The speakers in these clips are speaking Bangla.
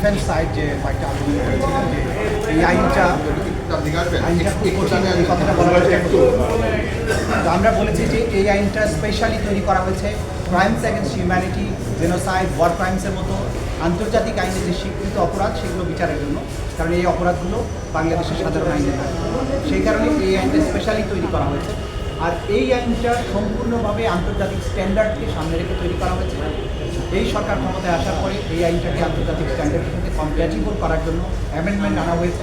ডিফেন্স সাইড যে আন্দোলন করেছিলেন যে এই আইনটা আমরা বলেছি যে এই আইনটা স্পেশালি তৈরি করা হয়েছে crimes against humanity genocide war ক্রাইমসের মতো আন্তর্জাতিক আইনে যে স্বীকৃত অপরাধ, সেগুলো বিচারের জন্য। কারণ এই অপরাধগুলো বাংলাদেশের সাধারণ আইনে নাই। সেই কারণে এই আইনটা স্পেশালি তৈরি করা হয়েছে। আর এই আইনটা সম্পূর্ণভাবে আন্তর্জাতিক স্ট্যান্ডার্ডকে সামনে রেখে তৈরি করা হয়েছে। এই সরকার ক্ষমতায় আসার পরে এই আইনটাকে আন্তর্জাতিক স্ট্যান্ডার্ডের সাথে কম্প্যাটিবল করার জন্য অ্যামেন্ডমেন্ট আনা হয়েছে।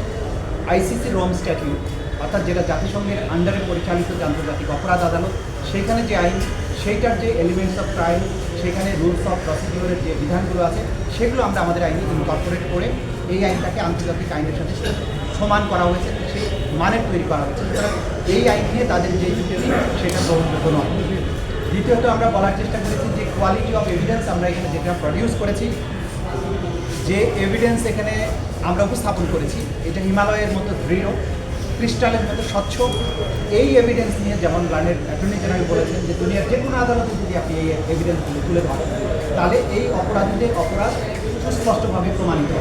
আইসিসি রোম স্ট্যাটিউট অর্থাৎ যেটা জাতিসংঘের আন্ডারে পরিচালিত যে আন্তর্জাতিক অপরাধ আদালত সেইখানে যে আইন, সেইটার যে এলিমেন্টস অফ ক্রাইম সেখানে রুলস অফ প্রসিডিওরের যে বিধানগুলো আছে, সেগুলো আমরা আমাদের আইনে ইনকর্পোরেট করে এই আইনটাকে আন্তর্জাতিক আইনের সাথে সমান করা হয়েছে। মানের তৈরি করা সুতরাং এই আইন নিয়ে তাদের যে সেটা গ্রহণযোগ্য নয়। দ্বিতীয়ত আমরা বলার চেষ্টা করেছি যে কোয়ালিটি অফ এভিডেন্স আমরা এখানে যেটা প্রডিউস করেছি, যে এভিডেন্স এখানে আমরা উপস্থাপন করেছি, এটা হিমালয়ের মতো দৃঢ়, ক্রিস্টালের মতো স্বচ্ছ। এই এভিডেন্স নিয়ে যেমন লার্নের অ্যাটর্নি জেনারেল বলেছেন যে দুনিয়ার যে কোনো আদালতে যদি আপনি এই এভিডেন্সগুলো তুলে ধরেন, তাহলে এই অপরাধীদের অপরাধ সুস্পষ্টভাবে প্রমাণিত।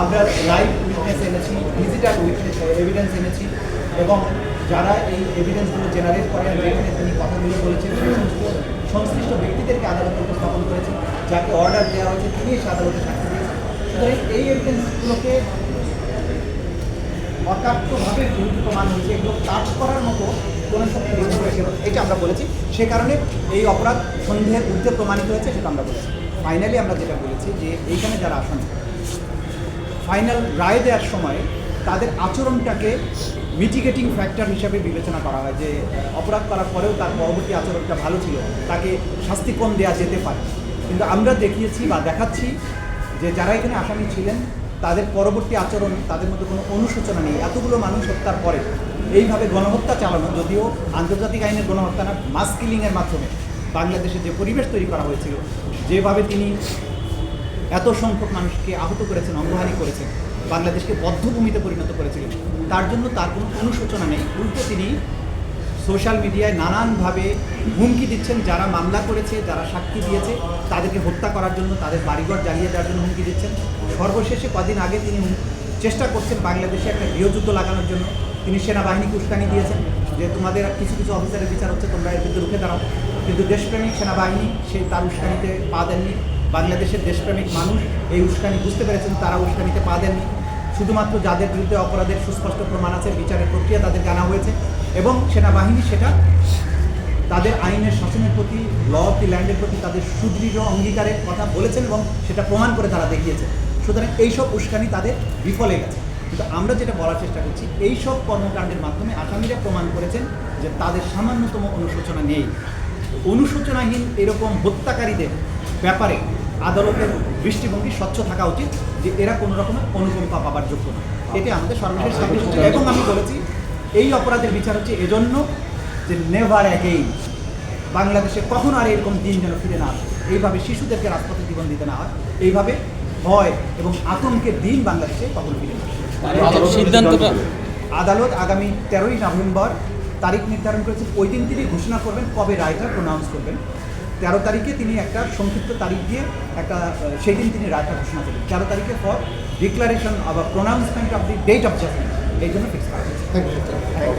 আমরা লাইভ উইটনেস এনেছি ডিজিটাল উইটনেস এভিডেন্স এনেছি এবং যারা এই এভিডেন্সগুলো জেনারেট করেন যেখানে তিনি কথাগুলো বলেছেন, সেই সমস্ত সংশ্লিষ্ট ব্যক্তিদেরকে আদালতে উপস্থাপন করেছেন যাকে অর্ডার দেওয়া হয়েছে, তিনি এসে আদালতে সাক্ষী দিয়েছেন। এই এভিডেন্সগুলোকে অকাট্যভাবে ভুল প্রমাণ হয়েছে এগুলো কাজ করার মতো কোনো শক্তি এটা আমরা বলেছি। সে কারণে এই অপরাধ সন্দেহের ঊর্ধ্বে প্রমাণিত হয়েছে, সেটা আমরা বলেছি। ফাইনালি আমরা যেটা বলেছি যে এইখানে যারা আসামি ফাইনাল রায় দেওয়ার সময় তাদের আচরণটাকে মিটিগেটিং ফ্যাক্টর হিসাবে বিবেচনা করা হয় যে অপরাধ করার পরেও তার পরবর্তী আচরণটা ভালো ছিল, তাকে শাস্তি কম দেওয়া যেতে পারে। কিন্তু আমরা দেখিয়েছি বা দেখাচ্ছি যে যারা এখানে আসামি ছিলেন, তাদের পরবর্তী আচরণ, তাদের মধ্যে কোনো অনুশোচনা নেই। এতগুলো মানুষ হত্যার পরে এইভাবে গণহত্যা চালানো, যদিও আন্তর্জাতিক আইনের গণহত্যা না মাস কিলিংয়ের মাধ্যমে। বাংলাদেশে যে পরিবেশ তৈরি করা হয়েছিল, যেভাবে তিনি এত সংখ্যক মানুষকে আহত করেছেন, অঙ্গহানি করেছেন, বাংলাদেশকে বদ্ধভূমিতে পরিণত করেছিলেন, তার জন্য তার কোনো অনুশোচনা নেই। উল্টো তিনি সোশ্যাল মিডিয়ায় নানানভাবে হুমকি দিচ্ছেন, যারা মামলা করেছে, যারা সাক্ষী দিয়েছে, তাদেরকে হত্যা করার জন্য, তাদের বাড়িঘর জ্বালিয়ে দেওয়ার জন্য হুমকি দিচ্ছেন। সর্বশেষে কদিন আগে তিনি চেষ্টা করছেন বাংলাদেশে একটা গৃহযুদ্ধ লাগানোর জন্য। তিনি সেনাবাহিনীকে উস্কানি দিয়েছেন। যে তোমাদের কিছু কিছু অফিসারের বিচার হচ্ছে, তোমরা এর বিরুদ্ধে রুখে দাঁড়াও। কিন্তু দেশপ্রেমিক সেনাবাহিনী সেই তার উস্কানিতে পা দেননি। বাংলাদেশের দেশপ্রেমিক মানুষ এই উস্কানি বুঝতে পেরেছেন, তারা উস্কানিতে পা দেননি। শুধুমাত্র যাদের বিরুদ্ধে অপরাধের সুস্পষ্ট প্রমাণ আছে, বিচারের প্রক্রিয়া তাদের জানা হয়েছে এবং সেনাবাহিনী সেটা তাদের আইনের শাসনের প্রতি ল অফ দি ল্যান্ডের প্রতি তাদের সুদৃঢ় অঙ্গীকারের কথা বলেছেন এবং সেটা প্রমাণ করে তারা দেখিয়েছে। সুতরাং এইসব উস্কানি তাদের বিফলে গেছে। কিন্তু আমরা যেটা বলার চেষ্টা করছি এইসব কর্মকাণ্ডের মাধ্যমে আসামিরা প্রমাণ করেছেন যে তাদের সামান্যতম অনুশোচনা নেই। অনুশোচনাহীন এরকম হত্যাকারীদের ব্যাপারে আদালতের দৃষ্টিভঙ্গি স্বচ্ছ থাকা উচিত যে এরা কোনো রকমের অনুকম্পা পাবার যোগ্য না এটা আমাদের সর্বশেষ সাব্যস্ত এবং আমি বলেছি এই অপরাধের বিচার হচ্ছে এজন্য যে নেভার অ্যাগেইন। বাংলাদেশে কখনো আর এরকম দিন যেন ফিরে না আসে। এইভাবে শিশুদেরকে রাজপথে জীবন দিতে না হয়। এইভাবে ভয় এবং আতঙ্কের দিন বাংলাদেশে কখনো ফিরে না আসে। আদালত সিদ্ধান্তটা আদালত আগামী তেরোই নভেম্বর তারিখ নির্ধারণ করেছে। ওই দিন তিনি ঘোষণা করবেন কবে রায়টা প্রোনাউন্স করবেন। তেরো তারিখে তিনি একটা সংক্ষিপ্ত তারিখ দিয়ে একটা সেই দিন তিনি রায়টা ঘোষণা করবেন। তেরো তারিখের পর declaration of pronouncement of the date of judgment এই জন্য ফিক্স করা হয়েছে। Thank you